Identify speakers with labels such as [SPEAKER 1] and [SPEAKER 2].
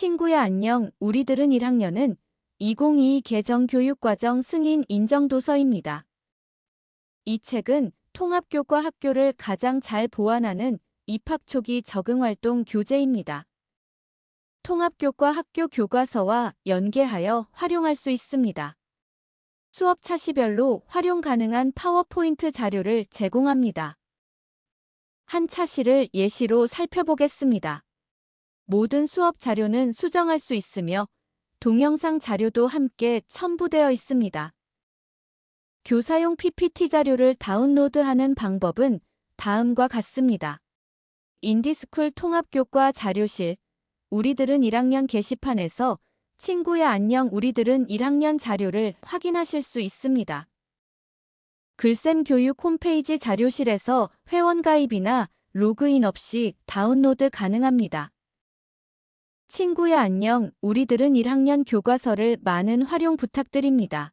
[SPEAKER 1] 친구야 안녕. 우리들은 1학년은 2022 개정 교육과정 승인 인정 도서입니다. 이 책은 통합교과 학교를 가장 잘 보완하는 입학 초기 적응 활동 교재입니다. 통합교과 학교 교과서와 연계하여 활용할 수 있습니다. 수업 차시별로 활용 가능한 파워포인트 자료를 제공합니다. 한 차시를 예시로 살펴보겠습니다. 모든 수업 자료는 수정할 수 있으며 동영상 자료도 함께 첨부되어 있습니다. 교사용 PPT 자료를 다운로드하는 방법은 다음과 같습니다. 인디스쿨 통합교과 자료실 우리들은 1학년 게시판에서 친구야 안녕 우리들은 1학년 자료를 확인하실 수 있습니다. 글쌤 교육 홈페이지 자료실에서 회원 가입이나 로그인 없이 다운로드 가능합니다. 친구야 안녕 우리들은 1학년 교과서를 많은 활용 부탁드립니다.